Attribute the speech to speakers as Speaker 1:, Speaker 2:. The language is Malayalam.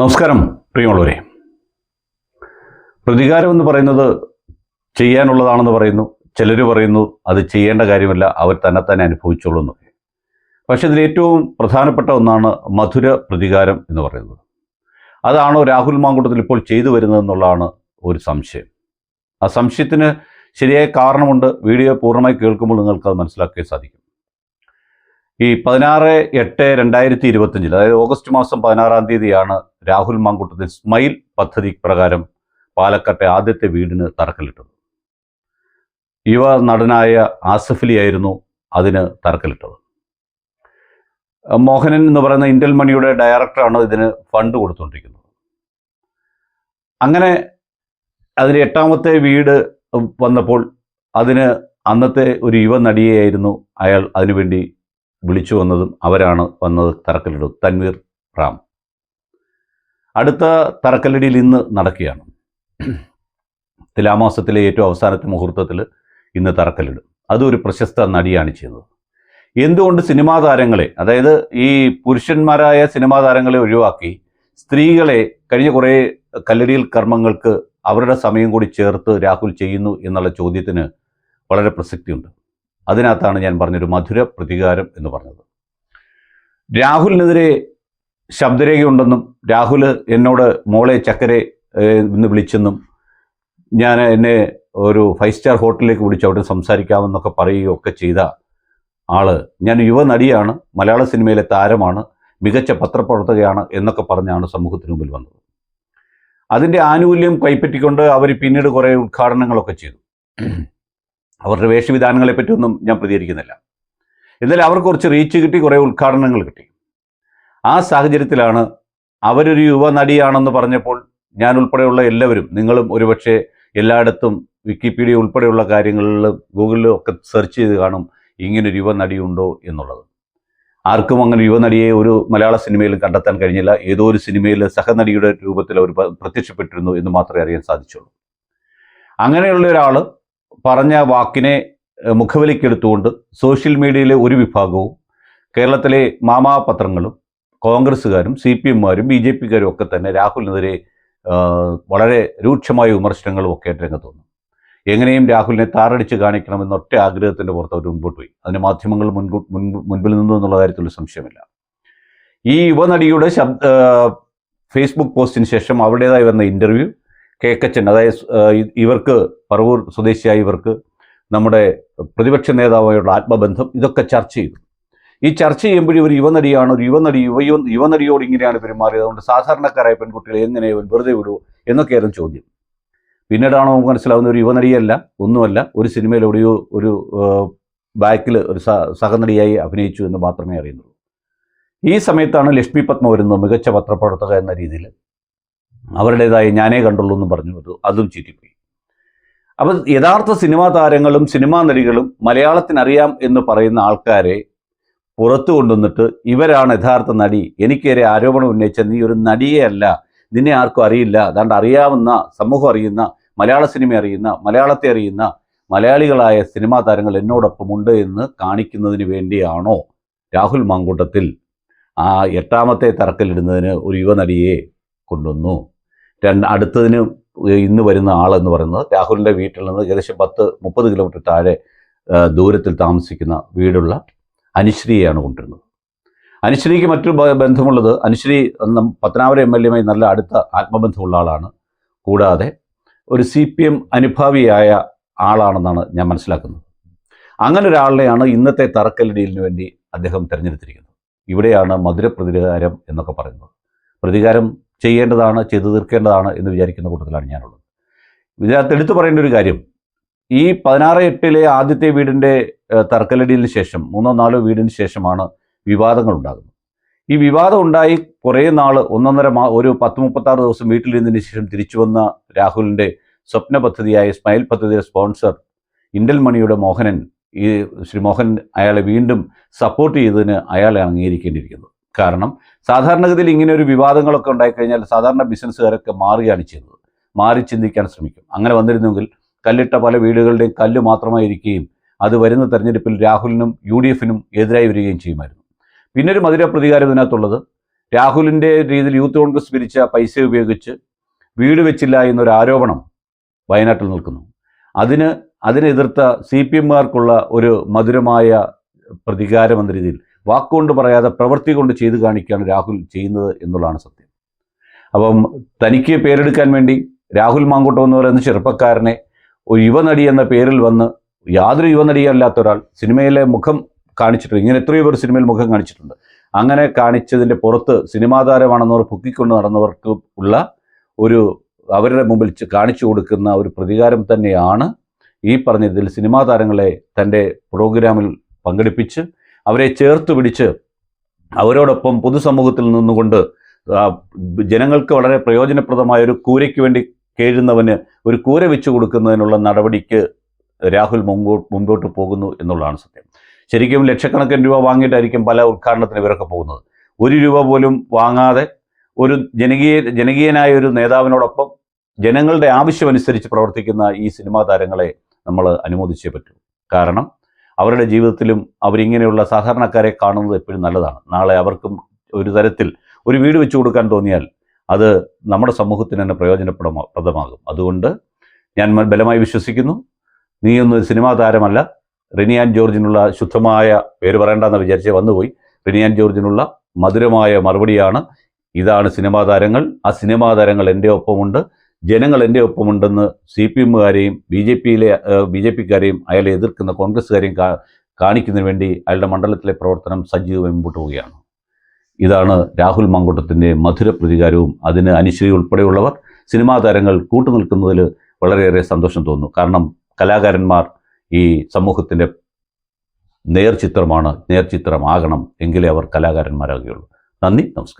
Speaker 1: നമസ്കാരം പ്രിയമുള്ളവരെ. പ്രതികാരം എന്ന് പറയുന്നത് ചെയ്യാനുള്ളതാണെന്ന് പറയുന്നു ചിലർ പറയുന്നു അത് ചെയ്യേണ്ട കാര്യമല്ല അവർ തന്നെ തന്നെ അനുഭവിച്ചോളൂ പക്ഷെ ഇതിൽ ഏറ്റവും പ്രധാനപ്പെട്ട ഒന്നാണ് മധുര പ്രതികാരം എന്ന് പറയുന്നത്. അതാണോ രാഹുൽ മാങ്കൂട്ടത്തിൽ ഇപ്പോൾ ചെയ്തു വരുന്നതെന്നുള്ളതാണ് ഒരു സംശയം. ആ സംശയത്തിന് ശരിയായ കാരണമുണ്ട് വീഡിയോ പൂർണമായി കേൾക്കുമ്പോൾ നിങ്ങൾക്ക് അത് മനസ്സിലാക്കാൻ സാധിക്കും. ഈ പതിനാറ് എട്ട് രണ്ടായിരത്തി ഇരുപത്തഞ്ചിൽ അതായത് ഓഗസ്റ്റ് മാസം പതിനാറാം തീയതിയാണ് രാഹുൽ മാങ്കൂട്ടത്തിൽ സ്മൈൽ പദ്ധതി പ്രകാരം പാലക്കാട്ടെ ആദ്യത്തെ വീടിന് തറക്കല്ലിട്ടത്. യുവ നടനായ ആസഫലി ആയിരുന്നു അതിന് തറക്കല്ലിട്ടത്. മോഹനൻ എന്ന് പറയുന്ന ഇന്ത്യൻ മണിയുടെ ഡയറക്ടറാണ് ഇതിന് ഫണ്ട് കൊടുത്തുകൊണ്ടിരിക്കുന്നത് അങ്ങനെ അതിന് എട്ടാമത്തെ വീട് വന്നപ്പോൾ അതിന് അന്നത്തെ ഒരു യുവ നടിയെയായിരുന്നു അയാൾ അതിനുവേണ്ടി വിളിച്ചു വന്നതും അവരാണ് വന്നത് തറക്കല്ലിടും തൻവീർ റാം. അടുത്ത തറക്കല്ലടിയിൽ ഇന്ന് നടക്കുകയാണ്. തുലാമാസത്തിലെ ഏറ്റവും അവസാനത്തെ മുഹൂർത്തത്തിൽ ഇന്ന് തറക്കല്ലിടും. അതും ഒരു പ്രശസ്ത നടിയാണ് ചെയ്യുന്നത്. എന്തുകൊണ്ട് സിനിമാ താരങ്ങളെ അതായത് ഈ പുരുഷന്മാരായ സിനിമാ താരങ്ങളെ ഒഴിവാക്കി സ്ത്രീകളെ കഴിഞ്ഞ കുറേ കല്ലടിയിൽ കർമ്മങ്ങൾക്ക് അവരുടെ സമയം കൂടി ചേർത്ത് രാഹുൽ ചെയ്യുന്നു എന്നുള്ള ചോദ്യത്തിന് വളരെ പ്രസക്തിയുണ്ട്. അതിനകത്താണ് ഞാൻ പറഞ്ഞൊരു മധുര പ്രതികാരം എന്ന് പറഞ്ഞത്. രാഹുലിനെതിരെ ശബ്ദരേഖയുണ്ടെന്നും രാഹുൽ എന്നോട് മോളെ ചക്കരെ എന്ന് വിളിച്ചെന്നും ഞാൻ എന്നെ ഒരു ഫൈവ് സ്റ്റാർ ഹോട്ടലിലേക്ക് വിളിച്ച് അവിടെ സംസാരിക്കാമെന്നൊക്കെ പറയുകയൊക്കെ ചെയ്ത ആൾ ഞാൻ യുവ നടിയാണ് മലയാള സിനിമയിലെ താരമാണ് മികച്ച പത്രപ്രവർത്തകയാണ് എന്നൊക്കെ പറഞ്ഞാണ് സമൂഹത്തിന് മുമ്പിൽ വന്നത്. അതിന്റെ ആനുകൂല്യം കൈപ്പറ്റിക്കൊണ്ട് അവർ പിന്നീട് കുറേ ഉദ്ഘാടനങ്ങളൊക്കെ ചെയ്തു. അവരുടെ വേഷവിധാനങ്ങളെ പറ്റിയൊന്നും ഞാൻ പ്രതികരിക്കുന്നില്ല. എന്നാലും അവർക്ക് കുറച്ച് റീച്ച് കിട്ടി കുറേ ഉദ്ഘാടനങ്ങൾ കിട്ടി. ആ സാഹചര്യത്തിലാണ് അവരൊരു യുവ നടിയാണെന്ന് പറഞ്ഞപ്പോൾ ഞാൻ ഉൾപ്പെടെയുള്ള എല്ലാവരും നിങ്ങളും ഒരുപക്ഷെ എല്ലായിടത്തും വിക്കിപീഡിയ ഉൾപ്പെടെയുള്ള കാര്യങ്ങളിൽ ഗൂഗിളിലും ഒക്കെ സെർച്ച് ചെയ്ത് കാണും ഇങ്ങനൊരു യുവ നടിയുണ്ടോ എന്നുള്ളത്. ആർക്കും അങ്ങനെ യുവനടിയെ ഒരു മലയാള സിനിമയിൽ കണ്ടെത്താൻ കഴിഞ്ഞില്ല. ഏതോ ഒരു സിനിമയിൽ സഹനടിയുടെ രൂപത്തിൽ അവർ പ്രത്യക്ഷപ്പെട്ടിരുന്നു എന്ന് മാത്രമേ അറിയാൻ സാധിച്ചുള്ളൂ. അങ്ങനെയുള്ള ഒരാൾ പറഞ്ഞ വാക്കിനെ മുഖവിലയ്ക്കെടുത്തുകൊണ്ട് സോഷ്യൽ മീഡിയയിലെ ഒരു വിഭാഗവും കേരളത്തിലെ മാമാപത്രങ്ങളും കോൺഗ്രസ്സുകാരും സി പി എമ്മാരും ബി ജെ പിക്കാരും ഒക്കെ തന്നെ രാഹുലിനെതിരെ വളരെ രൂക്ഷമായ വിമർശനങ്ങളും ഒക്കെ രംഗത്ത് വന്നു എങ്ങനെയും രാഹുലിനെ താറടിച്ച് കാണിക്കണമെന്ന ഒറ്റ ആഗ്രഹത്തിന്റെ പുറത്ത് അവർ മുൻപോട്ട് പോയി. അതിന് മാധ്യമങ്ങൾ മുൻപിൽ നിന്നു എന്നുള്ള കാര്യത്തിൽ സംശയമില്ല. ഈ യുവനടിയുടെ ശബ്ദ ഫേസ്ബുക്ക് പോസ്റ്റിന് ശേഷം അവരുടേതായി വന്ന ഇന്റർവ്യൂ കേക്കച്ചൻ അതായത് ഇവർക്ക് പറവൂർ സ്വദേശിയായ ഇവർക്ക് നമ്മുടെ പ്രതിപക്ഷ നേതാവായുള്ള ആത്മബന്ധം ഇതൊക്കെ ചർച്ച ചെയ്തു. ഈ ചർച്ച ചെയ്യുമ്പോഴും ഒരു യുവനടിയാണ് ഒരു യുവനടി യുവ യുവനടിയോട് ഇങ്ങനെയാണ് പെരുമാറിയത്. അതുകൊണ്ട് സാധാരണക്കാരായ പെൺകുട്ടികളെ എങ്ങനെ വെറുതെ വിടുമോ എന്നൊക്കെയായിരുന്നു ചോദ്യം. പിന്നീടാണോ നമുക്ക് മനസ്സിലാവുന്ന ഒരു യുവനടിയല്ല ഒന്നുമല്ല ഒരു സിനിമയിൽ ഒരു ബാക്കിൽ ഒരു സഹനടിയായി അഭിനയിച്ചു എന്ന് മാത്രമേ അറിയുന്നുള്ളൂ. ഈ സമയത്താണ് ലക്ഷ്മി പത്മ വരുന്നത് മികച്ച പത്രപ്രവർത്തക എന്ന രീതിയിൽ. അവരുടേതായ ഞാനേ കണ്ടുള്ളൂ എന്ന് പറഞ്ഞു. അത് ചീറ്റിപ്പോയി. അപ്പം യഥാർത്ഥ സിനിമാ താരങ്ങളും സിനിമാ നടികളും മലയാളത്തിനറിയാം എന്ന് പറയുന്ന ആൾക്കാരെ പുറത്തു കൊണ്ടുവന്നിട്ട് ഇവരാണ് യഥാർത്ഥ നടി. എനിക്കേറെ ആരോപണം ഉന്നയിച്ച നീ ഒരു നടിയേ അല്ല. നിന്നെ ആർക്കും അറിയില്ല. അതാണ്ട് അറിയാവുന്ന സമൂഹം അറിയുന്ന മലയാള സിനിമ അറിയുന്ന മലയാളത്തെ അറിയുന്ന മലയാളികളായ സിനിമാ താരങ്ങൾ എന്നോടൊപ്പമുണ്ട് എന്ന് കാണിക്കുന്നതിന് വേണ്ടിയാണോ രാഹുൽ മാങ്കൂട്ടത്തിൽ ആ എട്ടാമത്തെ തറക്കല്ലിടുന്നതിന് ഒരു യുവനടിയെ കൊണ്ടുവന്നു? രണ്ട് അടുത്തതിന് ഇന്ന് വരുന്ന ആളെന്ന് പറയുന്നത് രാഹുലിന്റെ വീട്ടിൽ നിന്ന് ഏകദേശം പത്ത് മുപ്പത് കിലോമീറ്റർ താഴെ ദൂരത്തിൽ താമസിക്കുന്ന വീടുള്ള അനുശ്രീയാണ് കൊണ്ടുവരുന്നത്. അനുശ്രീക്ക് മറ്റൊരു ബന്ധമുള്ളത് അനുശ്രീ പത്തനാപുരം എം എൽ എമായി നല്ല അടുത്ത ആത്മബന്ധമുള്ള ആളാണ്. കൂടാതെ ഒരു സി പി എം അനുഭാവിയായ ആളാണെന്നാണ് ഞാൻ മനസ്സിലാക്കുന്നത്. അങ്ങനെ ഒരാളിനെയാണ് ഇന്നത്തെ തറക്കല്ലിടിയിലിന് വേണ്ടി അദ്ദേഹം തിരഞ്ഞെടുത്തിരിക്കുന്നത്. ഇവിടെയാണ് മധുര പ്രതികാരം എന്നൊക്കെ പറയുന്നത്. പ്രതികാരം ചെയ്യേണ്ടതാണ് ചെയ്തു തീർക്കേണ്ടതാണ് എന്ന് വിചാരിക്കുന്ന കൂട്ടത്തിലാണ് ഞാനുള്ളത്. ഇതിനകത്ത് എടുത്തു പറയേണ്ട ഒരു കാര്യം ഈ പതിനാറ് എട്ടിലെ ആദ്യത്തെ വീടിന്റെ തർക്കലടിയിന് ശേഷം മൂന്നോ നാലോ വീടിന് ശേഷമാണ് വിവാദങ്ങൾ ഉണ്ടാകുന്നത്. ഈ വിവാദം ഉണ്ടായി കുറേ നാൾ ഒന്നൊന്നര മാ ഒരു പത്ത് മുപ്പത്താറ് ദിവസം വീട്ടിലിരുന്നതിന് ശേഷം തിരിച്ചു വന്ന രാഹുലിന്റെ സ്വപ്ന പദ്ധതിയായ സ്മൈൽ പദ്ധതിയുടെ സ്പോൺസർ ഇൻഡൽ മണിയുടെ മോഹനൻ ഈ ശ്രീ മോഹൻ അയാളെ വീണ്ടും സപ്പോർട്ട് ചെയ്തതിന് അയാളെ അംഗീകരിക്കേണ്ടിയിരിക്കുന്നു. കാരണം സാധാരണഗതിയിൽ ഇങ്ങനെ ഒരു വിവാദങ്ങളൊക്കെ ഉണ്ടായിക്കഴിഞ്ഞാൽ സാധാരണ ബിസിനസ്സുകാരൊക്കെ മാറുകയാണ് ചെയ്യുന്നത്. മാറി ചിന്തിക്കാൻ ശ്രമിക്കും. അങ്ങനെ വന്നിരുന്നെങ്കിൽ കല്ലിട്ട പല വീടുകളുടെയും കല്ല് മാത്രമായിരിക്കുകയും അത് വരുന്ന തെരഞ്ഞെടുപ്പിൽ രാഹുലിനും യു ഡി എഫിനും എതിരായി വരികയും ചെയ്യുമായിരുന്നു. പിന്നെ ഒരു മധുര പ്രതികാരം ഇതിനകത്തുള്ളത്. രാഹുലിന്റെ രീതിയിൽ യൂത്ത് കോൺഗ്രസ് പിരിച്ച പൈസ ഉപയോഗിച്ച് വീട് വെച്ചില്ല എന്നൊരു ആരോപണം വയനാട്ടിൽ നിൽക്കുന്നു. അതിന് അതിനെതിർത്ത സി പി എമ്മുകാർക്കുള്ള ഒരു മധുരമായ പ്രതികാരം എന്ന രീതിയിൽ വാക്കുകൊണ്ട് പറയാതെ പ്രവൃത്തി കൊണ്ട് ചെയ്തു കാണിക്കുകയാണ് രാഹുൽ ചെയ്യുന്നത് എന്നുള്ളതാണ് സത്യം. അപ്പം തനിക്ക് പേരെടുക്കാൻ വേണ്ടി രാഹുൽ മാങ്കൂട്ടം എന്ന് പറയുന്ന ചെറുപ്പക്കാരനെ ഒരു യുവനടി എന്ന പേരിൽ വന്ന് യാതൊരു യുവനടിയല്ലാത്ത ഒരാൾ സിനിമയിലെ മുഖം കാണിച്ചിട്ടുണ്ട് ഇങ്ങനെ എത്രയോ പേർ സിനിമയിൽ മുഖം കാണിച്ചിട്ടുണ്ട്. അങ്ങനെ കാണിച്ചതിന്റെ പുറത്ത് സിനിമാ താരമാണെന്നവർ പൊക്കിക്കൊണ്ട് നടന്നവർക്ക് ഉള്ള ഒരു അവരുടെ മുമ്പിൽ കാണിച്ചു കൊടുക്കുന്ന ഒരു പ്രതികാരം തന്നെയാണ് ഈ പറഞ്ഞതിൽ സിനിമാ താരങ്ങളെ തന്റെ പ്രോഗ്രാമിൽ പങ്കെടുപ്പിച്ച് അവരെ ചേർത്ത് പിടിച്ച് അവരോടൊപ്പം പൊതുസമൂഹത്തിൽ നിന്നുകൊണ്ട് ജനങ്ങൾക്ക് വളരെ പ്രയോജനപ്രദമായ ഒരു കൂരയ്ക്ക് വേണ്ടി കേഴുന്നവന് ഒരു കൂര വെച്ചു കൊടുക്കുന്നതിനുള്ള നടപടിക്ക് രാഹുൽ മുമ്പോ- മുമ്പോട്ട് പോകുന്നു എന്നുള്ളതാണ് സത്യം. ശരിക്കും ലക്ഷക്കണക്കിന് രൂപ വാങ്ങിയിട്ടായിരിക്കും പല ഉദ്ഘാടനത്തിന് ഇവരൊക്കെ പോകുന്നത്. ഒരു രൂപ പോലും വാങ്ങാതെ ഒരു ജനകീയ ജനകീയനായ ഒരു നേതാവിനോടൊപ്പം ജനങ്ങളുടെ ആവശ്യമനുസരിച്ച് പ്രവർത്തിക്കുന്ന ഈ സിനിമാ താരങ്ങളെ നമ്മൾ അനുമോദിച്ചേ പറ്റൂ. കാരണം അവരുടെ ജീവിതത്തിലും അവരിങ്ങനെയുള്ള സാധാരണക്കാരെ കാണുന്നത് എപ്പോഴും നല്ലതാണ്. നാളെ അവർക്കും ഒരു തരത്തിൽ ഒരു വീട് വെച്ചു കൊടുക്കാൻ തോന്നിയാൽ അത് നമ്മുടെ സമൂഹത്തിന് തന്നെ പ്രയോജനപ്രദമാകും പ്രദമാകും. അതുകൊണ്ട് ഞാൻ ബലമായി വിശ്വസിക്കുന്നു. നീയൊന്നും സിനിമാ താരമല്ല. റിനിയാൻ ജോർജിനുള്ള ശുദ്ധമായ പേര് പറയേണ്ടെന്ന് വിചാരിച്ച് വന്നുപോയി. റിനിയാൻ ജോർജിനുള്ള മധുരമായ മറുപടിയാണ്. ഇതാണ് സിനിമാ താരങ്ങൾ. ആ സിനിമാ താരങ്ങൾ എന്റെ ഒപ്പമുണ്ട്. ജനങ്ങൾ എന്റെ ഒപ്പമുണ്ടെന്ന് സി പി എമ്മുകാരെയും ബി ജെ പിയിലെ ബി ജെ പിക്കാരെയും അയാളെ എതിർക്കുന്ന കോൺഗ്രസ്സുകാരെയും കാണിക്കുന്നതിന് വേണ്ടി അയാളുടെ മണ്ഡലത്തിലെ പ്രവർത്തനം സജീവമായി മുമ്പോട്ട് പോവുകയാണ് ഇതാണ് രാഹുൽ മങ്കൂട്ടത്തിന്റെ മധുര പ്രതികാരവും അതിന് അനുശ്രീ ഉൾപ്പെടെയുള്ളവർ സിനിമാ താരങ്ങൾ കൂട്ടുനിൽക്കുന്നതിൽ വളരെയേറെ സന്തോഷം തോന്നുന്നു. കാരണം കലാകാരന്മാർ ഈ സമൂഹത്തിന്റെ നേർചിത്രമാണ് നേർചിത്രമാകണം എങ്കിലേ അവർ കലാകാരന്മാരാകുകയുള്ളൂ. നന്ദി നമസ്കാരം.